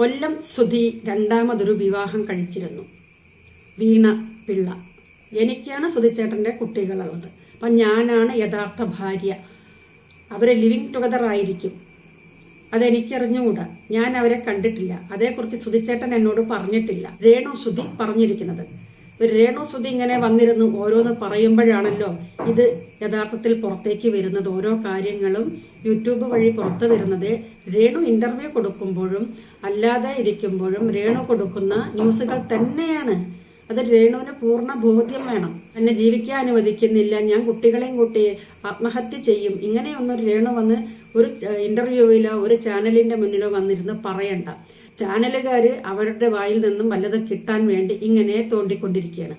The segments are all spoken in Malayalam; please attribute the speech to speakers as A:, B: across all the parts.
A: കൊല്ലം സുധി രണ്ടാമതൊരു വിവാഹം കഴിച്ചിരുന്നു. വീണ പിള്ള. എനിക്കാണ് സുധിച്ചേട്ടന്റെ കുട്ടികളുള്ളത്. അപ്പം ഞാനാണ് യഥാർത്ഥ ഭാര്യ. അവരെ ലിവിങ് ടുഗദർ ആയിരിക്കും. അതെനിക്കറിഞ്ഞുകൂടാ? ഞാൻ അവരെ കണ്ടിട്ടില്ല. അതേക്കുറിച്ച് സുധിച്ചേട്ടൻ എന്നോട് പറഞ്ഞിട്ടില്ല. രേണു സുധി പറഞ്ഞിരിക്കുന്നത്. ഒരു രേണു സുധി ഇങ്ങനെ വന്നിരുന്നു ഓരോന്ന് പറയുമ്പോഴാണല്ലോ ഇത് യഥാർത്ഥത്തിൽ പുറത്തേക്ക് വരുന്നത്. ഓരോ കാര്യങ്ങളും യൂട്യൂബ് വഴി പുറത്തു വരുന്നത്. രേണു ഇന്റർവ്യൂ കൊടുക്കുമ്പോഴും അല്ലാതെ ഇരിക്കുമ്പോഴും രേണു കൊടുക്കുന്ന ന്യൂസുകൾ തന്നെയാണ്. അത് രേണുവിന് പൂർണ ബോധ്യം വേണം. എന്നെ ജീവിക്കാൻ അനുവദിക്കുന്നില്ല. ഞാൻ കുട്ടികളെയും കൂട്ടി ആത്മഹത്യ ചെയ്യും. ഇങ്ങനെയൊന്നും രേണു വന്ന് ഒരു ഇന്റർവ്യൂവിലോ ഒരു ചാനലിന്റെ മുന്നിലോ വന്നിരുന്ന് പറയണ്ട. ചാനലുകാർ അവരുടെ വായിൽ നിന്നും വല്ലത് കിട്ടാൻ വേണ്ടി ഇങ്ങനെ തോണ്ടിക്കൊണ്ടിരിക്കുകയാണ്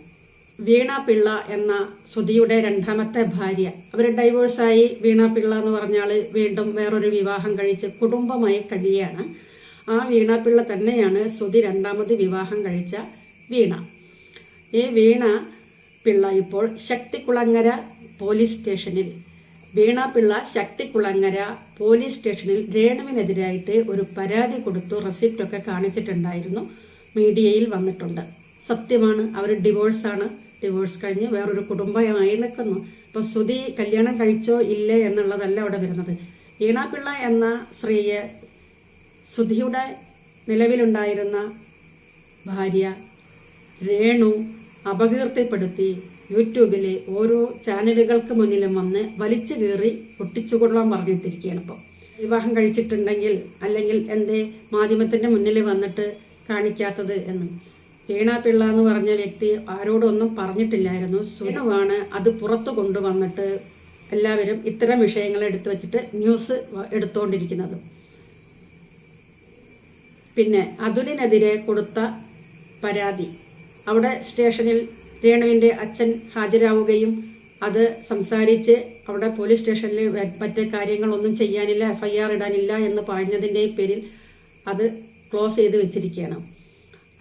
A: വീണ പിള്ള എന്ന സുധിയുടെ രണ്ടാമത്തെ ഭാര്യ. അവർ ഡൈവോഴ്സായി വീണ പിള്ള എന്ന് പറഞ്ഞാൽ വീണ്ടും വേറൊരു വിവാഹം കഴിച്ച് കുടുംബമായി കഴിയാണ് ആ വീണ പിള്ള തന്നെയാണ് സുധി രണ്ടാമത് വിവാഹം കഴിച്ച വീണ. ഈ വീണ പിള്ള ഇപ്പോൾ ശക്തികുളങ്ങര പോലീസ് സ്റ്റേഷനിൽ വീണ പിള്ള ശക്തികുളങ്ങര പോലീസ് സ്റ്റേഷനിൽ രേണുവിനെതിരായിട്ട് ഒരു പരാതി കൊടുത്തു റെസിപ്റ്റൊക്കെ കാണിച്ചിട്ടുണ്ടായിരുന്നു മീഡിയയിൽ വന്നിട്ടുണ്ട്. സത്യമാണ് അവർ ഡിവോഴ്സാണ്. ഡിവോഴ്സ് കഴിഞ്ഞ് വേറൊരു കുടുംബമായി നിൽക്കുന്നു. ഇപ്പൊ സുധി കല്യാണം കഴിച്ചോ ഇല്ലേ എന്നുള്ളതല്ല അവിടെ വരുന്നത്. വീണ പിള്ള എന്ന സ്ത്രീയെ സുധിയുടെ നിലവിലുണ്ടായിരുന്ന ഭാര്യ രേണു അപകീർത്തിപ്പെടുത്തി. യൂട്യൂബിലെ ഓരോ ചാനലുകൾക്ക് മുന്നിലും വന്ന് വലിച്ചു കീറി പൊട്ടിച്ചുകൊള്ളാൻ പറഞ്ഞിട്ടിരിക്കുകയാണ് ഇപ്പോൾ വിവാഹം കഴിച്ചിട്ടുണ്ടെങ്കിൽ അല്ലെങ്കിൽ എന്തേ മാധ്യമത്തിന്റെ മുന്നിൽ വന്നിട്ട് കാണിക്കാത്തത് എന്ന്. വീണ പിള്ള എന്ന് പറഞ്ഞ വ്യക്തി ആരോടൊന്നും പറഞ്ഞിട്ടില്ലായിരുന്നു. സുനുവാണ് അത് പുറത്തു കൊണ്ടുവന്നിട്ട് എല്ലാവരും ഇത്തരം വിഷയങ്ങൾ എടുത്തു വച്ചിട്ട് ന്യൂസ് എടുത്തുകൊണ്ടിരിക്കുന്നത് പിന്നെ അതുലിനെതിരെ കൊടുത്ത പരാതി. അവിടെ സ്റ്റേഷനിൽ രേണുവിന്റെ അച്ഛൻ ഹാജരാവുകയും അത് സംസാരിച്ച് അവിടെ പോലീസ് സ്റ്റേഷനിൽ മറ്റേ കാര്യങ്ങളൊന്നും ചെയ്യാനില്ല എഫ്ഐആർ ഇടാനില്ല എന്ന് പറഞ്ഞതിന്റെ പേരിൽ അത് ക്ലോസ് ചെയ്ത് വെച്ചിരിക്കുകയാണ്.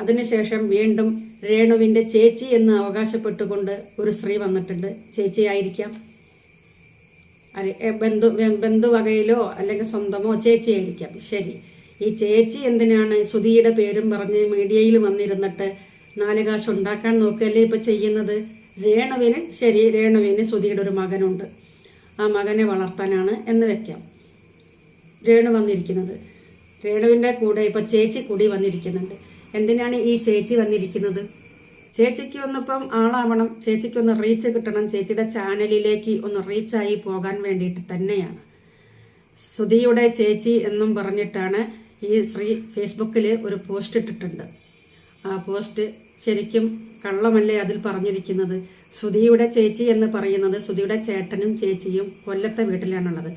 A: അതിനുശേഷം വീണ്ടും രേണുവിന്റെ ചേച്ചി എന്ന് അവകാശപ്പെട്ടുകൊണ്ട് ഒരു സ്ത്രീ വന്നിട്ടുണ്ട്. ചേച്ചിയായിരിക്കാം ബന്ധു ബന്ധുവകയിലോ അല്ലെങ്കിൽ സ്വന്തമോ ചേച്ചിയായിരിക്കാം ശരി. ഈ ചേച്ചി എന്തിനാണ് സുധിയുടെ പേരും പറഞ്ഞ് മീഡിയയിൽ വന്നിരുന്നിട്ട് നാല് കാശ് ഉണ്ടാക്കാൻ നോക്കുകയല്ലേ ഇപ്പൊ ചെയ്യുന്നത്? രേണുവിന് ശരി രേണുവിന് സുധിയുടെ ഒരു മകനുണ്ട്. ആ മകനെ വളർത്താനാണ് എന്ന് വെക്കാം. രേണു വന്നിരിക്കുന്നത്. രേണുവിന്റെ കൂടെ ഇപ്പൊ ചേച്ചി കൂടി വന്നിരിക്കുന്നുണ്ട്. എന്തിനാണ് ഈ ചേച്ചി വന്നിരിക്കുന്നത്? ചേച്ചിക്ക് വന്നപ്പം ആളാവണം ചേച്ചിക്ക് ഒന്ന് റീച്ച് കിട്ടണം ചേച്ചിയുടെ ചാനലിലേക്ക് ഒന്ന് റീച്ചായി പോകാൻ വേണ്ടിയിട്ട് തന്നെയാണ്. സുധിയുടെ ചേച്ചി എന്നും പറഞ്ഞിട്ടാണ് ഈ ശ്രീ ഫേസ്ബുക്കിൽ ഒരു പോസ്റ്റ് ഇട്ടിട്ടുണ്ട്. ആ പോസ്റ്റ് ശരിക്കും കള്ളമല്ലേ അതിൽ പറഞ്ഞിരിക്കുന്നത്? സുധിയുടെ ചേച്ചി എന്ന് പറയുന്നത് സുധിയുടെ ചേട്ടനും ചേച്ചിയും കൊല്ലത്തെ വീട്ടിലാണുള്ളത്.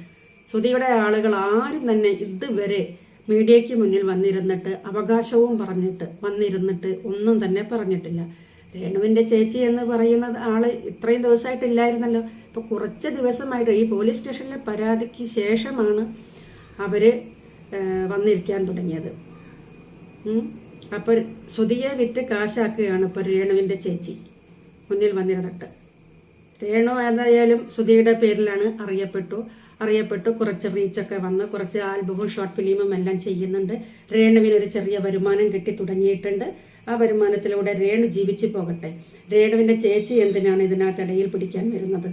A: സുധിയുടെ ആളുകൾ ആരും തന്നെ ഇതുവരെ മീഡിയയ്ക്ക് മുന്നിൽ വന്നിരുന്നിട്ട് അവകാശവും പറഞ്ഞിട്ട് വന്നിരുന്നിട്ട് ഒന്നും തന്നെ പറഞ്ഞിട്ടില്ല. രേണുവിന്റെ ചേച്ചി എന്ന് പറയുന്ന ആൾ ഇത്രയും ദിവസമായിട്ടില്ലായിരുന്നല്ലോ. ഇപ്പൊ കുറച്ച് ദിവസമായിട്ട് ഈ പോലീസ് സ്റ്റേഷനിലെ പരാതിക്ക് ശേഷമാണ് അവർ വന്നിരിക്കാൻ തുടങ്ങിയത്. ഉം. അപ്പൊ സുധിയെ വിറ്റ് കാശാക്കുകയാണ് ഇപ്പൊ രേണുവിന്റെ ചേച്ചി. മുന്നിൽ വന്നിരുന്നിട്ട്. രേണു ഏതായാലും സുധിയുടെ പേരിലാണ് അറിയപ്പെട്ടു. അറിയപ്പെട്ടു കുറച്ച് റീച്ചൊക്കെ വന്ന്. കുറച്ച് ആൽബവും ഷോർട്ട് ഫിലിമും എല്ലാം ചെയ്യുന്നുണ്ട്. രേണുവിന് ഒരു ചെറിയ വരുമാനം കിട്ടി തുടങ്ങിയിട്ടുണ്ട്. ആ വരുമാനത്തിലൂടെ രേണു ജീവിച്ചു പോകട്ടെ. രേണുവിന്റെ ചേച്ചി എന്തിനാണ് ഇതിനകത്ത് ഇടയിൽ പിടിക്കാൻ വരുന്നത്?